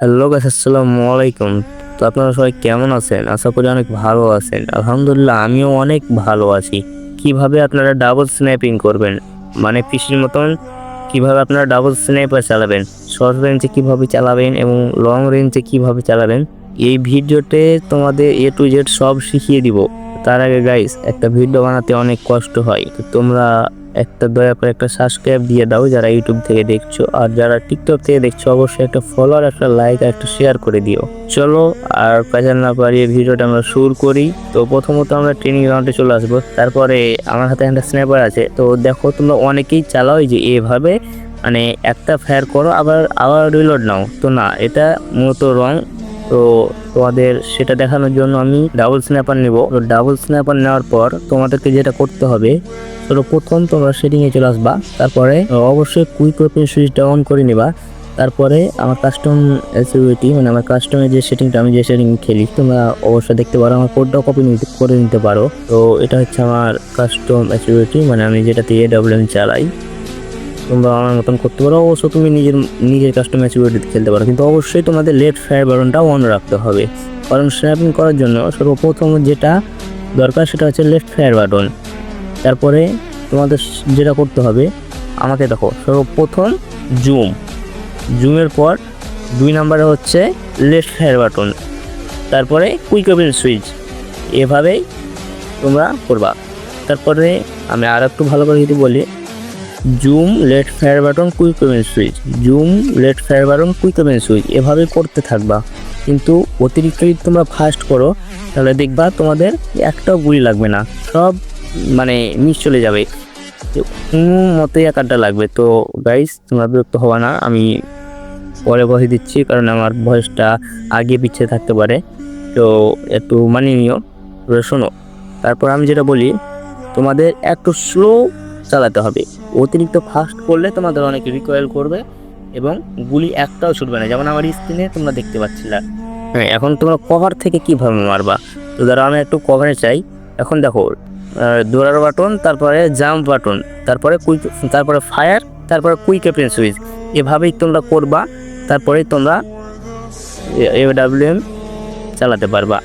Hello গাছ আসসালামু আলাইকুম। তো আপনারা সবাই কেমন আছেন? আশা করি অনেক ভালো আছেন। আলহামদুলিল্লাহ, আমিও অনেক ভালো আছি। কীভাবে আপনারা ডাবল স্ন্যাপিং করবেন? মানে পিসির মতন কীভাবে আপনারা ডাবল স্ন্যাপার চালাবেন? শর্ট রেঞ্জে কীভাবে চালাবেন এবং লং রেঞ্জে কীভাবে চালাবেন? এই ভিডিওতে তোমাদের এ টু জেড সব শিখিয়ে দিব। তার আগে গাইস একটা ভিডিও বানাতে অনেক কষ্ট হয়। তোমরা একটা দয়া করে একটা সাবস্ক্রাইব দিয়ে দাও যারা ইউটিউব থেকে দেখছ। আর যারা টিকটক থেকে দেখছ, অবশ্যই একটা ফলো আর একটা লাইক আর একটা শেয়ার করে দিও। চলো, আর পেছাল না পারিয়ে ভিডিওটা আমরা শুরু করি। তো প্রথমত আমরা ট্রেনিং গ্রাউন্ডে চলে আসব। তারপরে আমার হাতে একটা স্ন্যাপার আছে। তো দেখো, তোমরা অনেকেই চালাও যে এভাবে। মানে একটা ফায়ার করো, আবার আবার রিলোড নাও। তো না, এটা মূলত রং তো তোমাদের সেটা দেখানোর জন্য আমি ডাবল স্ন্যাপার নেব। তো ডাবল স্ন্যাপার নেওয়ার পর তোমাদেরকে যেটা করতে হবে তো প্রথম তোমরা সেটিংয়ে চলে আসবা। তারপরে অবশ্যই কুইক ওপেন সুইচটা অন করে নেবা। তারপরে আমার কাস্টম সিকিউরিটি মানে আমার কাস্টমের যে সেটিংটা, আমি যে সেটিং খেলি, তোমরা অবশ্যই দেখতে পারো। আমার কোডটাও কপি করে নিতে পারো। তো এটা হচ্ছে আমার কাস্টম সিকিউরিটি মানে আমি যেটাতে এ ডাব্লিউ চালাই। তোমরা আমার মতন করতে পারো। অবশ্য তুমি নিজের নিজের কাস্টম সিকিউরিটি খেলতে পারো। কিন্তু অবশ্যই তোমাদের লেফট ফায়ার বাটনটা অন রাখতে হবে। কারণ স্ন্যাপিং করার জন্য সর্বপ্রথম যেটা দরকার সেটা হচ্ছে লেফট ফায়ার বাটন তারপরে তোমাদের যেটা করতে হবে, আমাকে দেখো, সর্বপ্রথম জুম জুমের পর দুই নম্বরে হচ্ছে লেফট ফায়ার বাটন তারপরে কুইক ওপেন সুইচ এভাবেই তোমরা করবা। তারপরে আমি আর একটু ভালো করে যদি বলি zoom, left fire button, quick open switch. Zoom, left fire button, quick open switch. এভাবে করতে থাকবা। কিন্তু অতিরিক্ত যদি তোমরা ফাস্ট করো, তাহলে দেখবা তোমাদের একটাও গুলি লাগবে না। সব মানে মিস চলে যাবে। কোনো মতেই আড্ডা লাগবে। তো গাইস তোমরা বিরক্ত হওয়া না। আমি পরে বসে দিচ্ছি, কারণ আমার ভয়েসটা আগে পিছিয়ে থাকতে পারে। তো, একটু মানিয়ে নিও। শোনো। তারপর আমি যেটা বলি, তোমাদের একটু স্লো চালাতে হবে। অতিরিক্ত ফাস্ট করলে তোমাদের অনেক রিকয়েল করবে এবং গুলি একটাও ছুটবে না। যেমন আমার স্ক্রিনে তোমরা দেখতে পাচ্ছিলা। হ্যাঁ এখন তোমরা কভার থেকে কীভাবে মারবা? তো ধরো আমি একটু কভারে চাই। এখন দেখো দৌড়ার বাটন তারপরে জাম্প বাটন তারপরে কুইক তারপরে ফায়ার তারপরে কুইক এপেন সুইচ এভাবেই তোমরা করবা, তারপরে তোমরা এ ডাব্লিউ চালাতে পারবা।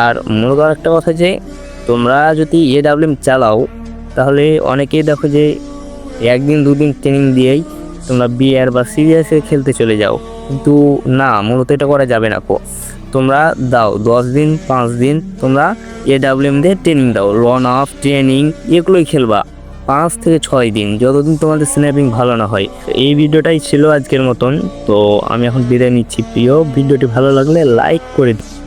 আর মূলত একটা কথা যে, তোমরা যদি এ ডাব্লিউ চালাও, তাহলে অনেকেই দেখো যে একদিন, দুদিন ট্রেনিং দিয়েই তোমরা বিয়ার বা সিরিয়াসে খেলতে চলে যাও। কিন্তু না, মূলত এটা করা যাবে না কো। তোমরা দাও, দশ দিন, পাঁচ দিন তোমরা এ ডাব্লিউএম দিয়ে ট্রেনিং দাও। রন অফ ট্রেনিং এগুলোই খেলবা। পাঁচ থেকে ছয় দিন, যতদিন তোমাদের স্ন্যাপিং ভালো না হয়। এই ভিডিওটাই ছিল আজকের মতন। তো আমি এখন বিদায় নিচ্ছি। প্রিয়, ভিডিওটি ভালো লাগলে লাইক করে দিও।